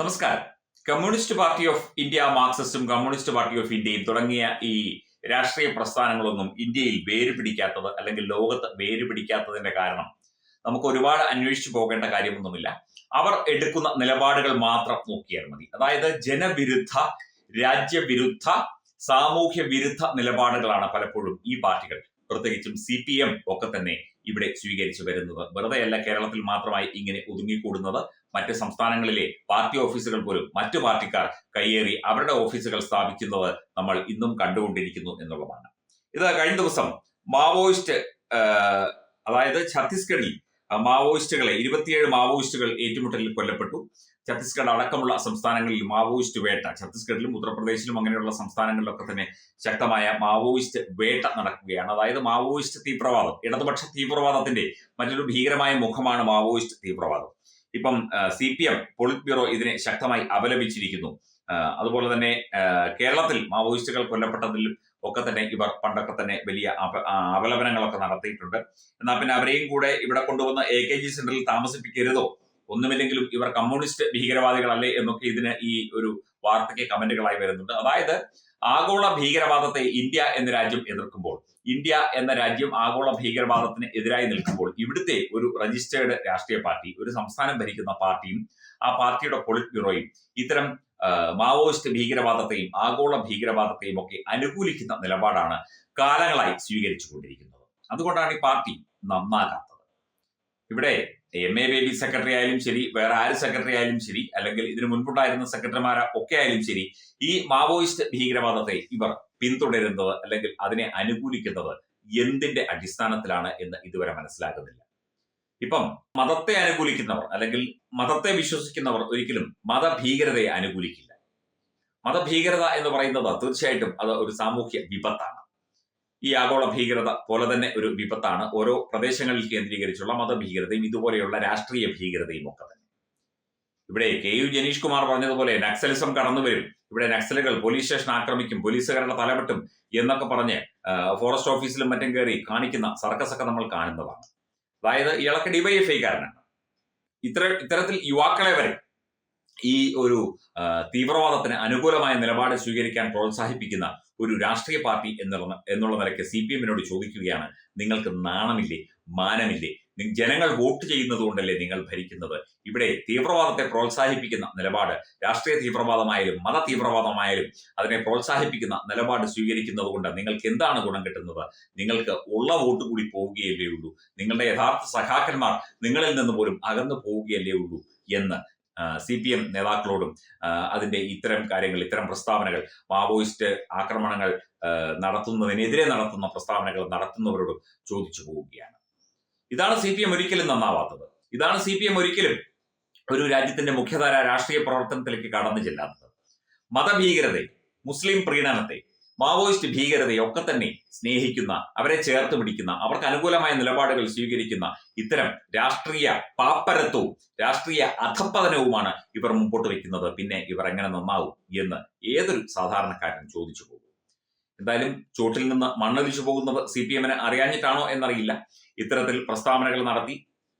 നമസ്കാരം. Communist party of India മാർക്സിസ്റ്റും communist party of ഇന്ത്യയും തുടങ്ങിയ ഈ രാഷ്ട്രീയ പ്രസ്ഥാനങ്ങളൊന്നും ഇന്ത്യയിൽ വേര് പിടിക്കാത്തത് അല്ലെങ്കിൽ ലോകത്ത് വേര് പിടിക്കാത്തതിന്റെ കാരണം നമുക്ക് ഒരുപാട് അന്വേഷിച്ചു പോകേണ്ട കാര്യമൊന്നുമില്ല. അവർ എടുക്കുന്ന നിലപാടുകൾ മാത്രം നോക്കിയാൽ മതി. അതായത് ജനവിരുദ്ധ രാജ്യവിരുദ്ധ സാമൂഹ്യ വിരുദ്ധ നിലപാടുകളാണ് പലപ്പോഴും ഈ പാർട്ടികൾ. പ്രത്യേകിച്ചും സി പി എം ഒക്കെ തന്നെ ഇവിടെ സ്വീകരിച്ചു വരുന്നത്. വെറുതെയല്ല കേരളത്തിൽ മാത്രമായി ഇങ്ങനെ ഒതുങ്ങിക്കൂടുന്നത്. മറ്റ് സംസ്ഥാനങ്ങളിലെ പാർട്ടി ഓഫീസുകൾ പോലും മറ്റു പാർട്ടിക്കാർ കയ്യേറി അവരുടെ ഓഫീസുകൾ സ്ഥാപിക്കുന്നത് നമ്മൾ ഇന്നും കണ്ടുകൊണ്ടിരിക്കുന്നു എന്നുള്ളതാണ്. ഇത് കഴിഞ്ഞ ദിവസം മാവോയിസ്റ്റ് അതായത് ഛത്തീസ്ഗഡിൽ മാവോയിസ്റ്റുകളെ ഇരുപത്തിയേഴ് മാവോയിസ്റ്റുകൾ ഏറ്റുമുട്ടലിൽ കൊല്ലപ്പെട്ടു. ഛത്തീസ്ഗഡ് അടക്കമുള്ള സംസ്ഥാനങ്ങളിൽ മാവോയിസ്റ്റ് വേട്ട ഛത്തീസ്ഗഡിലും ഉത്തർപ്രദേശിലും അങ്ങനെയുള്ള സംസ്ഥാനങ്ങളിലൊക്കെ തന്നെ ശക്തമായ മാവോയിസ്റ്റ് വേട്ട നടക്കുകയാണ്. അതായത് മാവോയിസ്റ്റ് തീവ്രവാദം ഇടതുപക്ഷ തീവ്രവാദത്തിന്റെ മറ്റൊരു ഭീകരമായ മുഖമാണ് മാവോയിസ്റ്റ് തീവ്രവാദം. ഇപ്പം C P M politburo ഇതിനെ ശക്തമായി അപലപിച്ചിരിക്കുന്നു. അതുപോലെ തന്നെ കേരളത്തിൽ മാവോയിസ്റ്റുകൾ കൊല്ലപ്പെട്ടതിലും ഒക്കെ തന്നെ ഇവർ പണ്ടൊക്കെ തന്നെ വലിയ അപ- അപലപനങ്ങളൊക്കെ നടത്തിയിട്ടുണ്ട്. എന്നാൽ പിന്നെ അവരെയും കൂടെ ഇവിടെ കൊണ്ടുവന്ന എ കെ ജി സെന്ററിൽ താമസിപ്പിക്കരുതോ? ഒന്നുമില്ലെങ്കിലും ഇവർ കമ്മ്യൂണിസ്റ്റ് ഭീകരവാദികളല്ലേ എന്നൊക്കെ ഇതിന് ഈ ഒരു വാർത്തയ്ക്ക് കമന്റുകളായി വരുന്നുണ്ട്. അതായത് ആഗോള ഭീകരവാദത്തെ ഇന്ത്യ എന്ന രാജ്യം എതിർക്കുമ്പോൾ ഇന്ത്യ എന്ന രാജ്യം ആഗോള ഭീകരവാദത്തിന് എതിരായി നിൽക്കുമ്പോൾ ഇവിടുത്തെ ഒരു രജിസ്റ്റേർഡ് രാഷ്ട്രീയ പാർട്ടി ഒരു സംസ്ഥാനം ഭരിക്കുന്ന പാർട്ടിയും ആ പാർട്ടിയുടെ പൊളിറ്റ് ബ്യൂറോയും ഇത്തരം മാവോയിസ്റ്റ് ഭീകരവാദത്തെയും ആഗോള ഭീകരവാദത്തെയും ഒക്കെ അനുകൂലിക്കുന്ന നിലപാടാണ് കാലങ്ങളായി സ്വീകരിച്ചു കൊണ്ടിരിക്കുന്നത് അതുകൊണ്ടാണ് ഈ പാർട്ടി നന്നാകാത്തത്. ഇവിടെ എം എ ബേബി സെക്രട്ടറി ആയാലും ശരി വേറെ ആര് സെക്രട്ടറി ആയാലും ശരി അല്ലെങ്കിൽ ഇതിനു മുൻപുണ്ടായിരുന്ന സെക്രട്ടറിമാർ ഒക്കെ ആയാലും ശരി ഈ മാവോയിസ്റ്റ് ഭീകരവാദത്തെ ഇവർ പിന്തുടരുന്നത് അല്ലെങ്കിൽ അതിനെ അനുകൂലിക്കുന്നത് എന്തിന്റെ അടിസ്ഥാനത്തിലാണ് എന്ന് ഇതുവരെ മനസ്സിലാകുന്നില്ല. ഇപ്പം മതത്തെ അനുകൂലിക്കുന്നവർ അല്ലെങ്കിൽ മതത്തെ വിശ്വസിക്കുന്നവർ ഒരിക്കലും മതഭീകരതയെ അനുകൂലിക്കില്ല. മതഭീകരത എന്ന് പറയുന്നത് തീർച്ചയായിട്ടും അത് ഒരു സാമൂഹ്യ വിപത്താണ്. ഈ ആഗോള ഭീകരത പോലെ തന്നെ ഒരു വിപത്താണ് ഓരോ പ്രദേശങ്ങളിൽ കേന്ദ്രീകരിച്ചുള്ള മതഭീകരതയും ഇതുപോലെയുള്ള രാഷ്ട്രീയ ഭീകരതയും ഒക്കെ തന്നെ. ഇവിടെ കെ യു ജനീഷ് കുമാർ പറഞ്ഞതുപോലെ നക്സലിസം കടന്നു വരും. ഇവിടെ നക്സലുകൾ പോലീസ് സ്റ്റേഷൻ ആക്രമിക്കും പോലീസുകാരുടെ തലവെട്ടും എന്നൊക്കെ പറഞ്ഞ് ഫോറസ്റ്റ് ഓഫീസിലും മറ്റും കയറി കാണിക്കുന്ന സർക്കസ് ഒക്കെ നമ്മൾ കാണുന്നതാണ്. അതായത് ഇയാളൊക്കെ ഡിവൈഎഫ്ഐക്കാരനാണ് ഇത്ര ഇത്തരത്തിൽ യുവാക്കളെ വരെ ഈ ഒരു തീവ്രവാദത്തിന് അനുകൂലമായ നിലപാട് സ്വീകരിക്കാൻ പ്രോത്സാഹിപ്പിക്കുന്ന ഒരു രാഷ്ട്രീയ പാർട്ടി എന്നുള്ള എന്നുള്ള നിലയ്ക്ക് സി പി എമ്മിനോട് ചോദിക്കുകയാണ്. നിങ്ങൾക്ക് നാണമില്ലേ? മാനമില്ലേ? ജനങ്ങൾ വോട്ട് ചെയ്യുന്നത് കൊണ്ടല്ലേ നിങ്ങൾ ഭരിക്കുന്നത്? ഇവിടെ തീവ്രവാദത്തെ പ്രോത്സാഹിപ്പിക്കുന്ന നിലപാട് രാഷ്ട്രീയ തീവ്രവാദമായാലും മത തീവ്രവാദമായാലും അതിനെ പ്രോത്സാഹിപ്പിക്കുന്ന നിലപാട് സ്വീകരിക്കുന്നത് കൊണ്ട് നിങ്ങൾക്ക് എന്താണ് ഗുണം കിട്ടുന്നത്? നിങ്ങൾക്ക് ഉള്ള വോട്ട് കൂടി പോവുകയല്ലേ ഉള്ളൂ. നിങ്ങളുടെ യഥാർത്ഥ സഖാക്കന്മാർ നിങ്ങളിൽ നിന്ന് പോലും അകന്നു പോവുകയല്ലേ ഉള്ളൂ എന്ന് സി പി എം നേതാക്കളോടും അതിന്റെ ഇത്തരം കാര്യങ്ങൾ ഇത്തരം പ്രസ്താവനകൾ മാവോയിസ്റ്റ് ആക്രമണങ്ങൾ നടത്തുന്നതിനെതിരെ നടത്തുന്ന പ്രസ്താവനകൾ നടത്തുന്നവരോടും ചോദിച്ചു പോവുകയാണ്. ഇതാണ് സി പി എം ഒരിക്കലും നന്നാവാത്തത്. ഇതാണ് സി പി എം ഒരിക്കലും ഒരു രാജ്യത്തിന്റെ മുഖ്യധാര രാഷ്ട്രീയ പ്രവർത്തനത്തിലേക്ക് കടന്നു ചെല്ലാത്തത്. മതഭീകരതയെ മുസ്ലിം പ്രീണനത്തെ മാവോയിസ്റ്റ് ഭീകരതയെ ഒക്കെ തന്നെ സ്നേഹിക്കുന്ന അവരെ ചേർത്ത് പിടിക്കുന്ന അവർക്ക് അനുകൂലമായ നിലപാടുകൾ സ്വീകരിക്കുന്ന ഇത്തരം രാഷ്ട്രീയ പാപ്പരത്വവും രാഷ്ട്രീയ അധപ്പതനവുമാണ് ഇവർ മുമ്പോട്ട് വയ്ക്കുന്നത്. പിന്നെ ഇവർ എങ്ങനെ നന്നാവും എന്ന് ഏതൊരു സാധാരണക്കാരൻ ചോദിച്ചു പോകും. എന്തായാലും ചോട്ടിൽ നിന്ന് മണ്ണൊലിച്ചു പോകുന്നത് സി പി എമ്മിന് അറിയാഞ്ഞിട്ടാണോ എന്നറിയില്ല. ഇത്തരത്തിൽ പ്രസ്താവനകൾ നടത്തി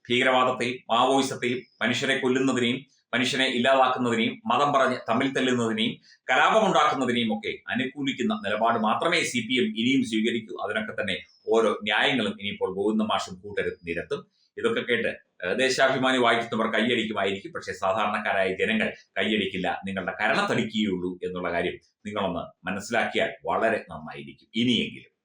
ഭീകരവാദത്തെയും മാവോയിസത്തെയും മനുഷ്യരെ കൊല്ലുന്നതിനെയും മനുഷ്യനെ ഇല്ലാതാക്കുന്നതിനെയും മതം പറഞ്ഞ് തമ്മിൽ തല്ലുന്നതിനെയും കലാപമുണ്ടാക്കുന്നതിനെയും ഒക്കെ അനുകൂലിക്കുന്ന നിലപാട് മാത്രമേ സി പി എം ഇനിയും സ്വീകരിക്കൂ. അതിനൊക്കെ തന്നെ ഓരോ ന്യായങ്ങളും ഇനിയിപ്പോൾ ഗോവിന്ദ മാഷും കൂട്ടരും നിരത്തും. ഇതൊക്കെ കേട്ട് ദേശാഭിമാനി വായിക്കുന്നവർ കൈയടിക്കുമായിരിക്കും. പക്ഷേ സാധാരണക്കാരായ ജനങ്ങൾ കൈയടിക്കില്ല. നിങ്ങളുടെ കരണത്തടിക്കുകയുള്ളൂ എന്നുള്ള കാര്യം നിങ്ങളൊന്ന് മനസ്സിലാക്കിയാൽ വളരെ നന്നായിരിക്കും. ഇനിയെങ്കിലും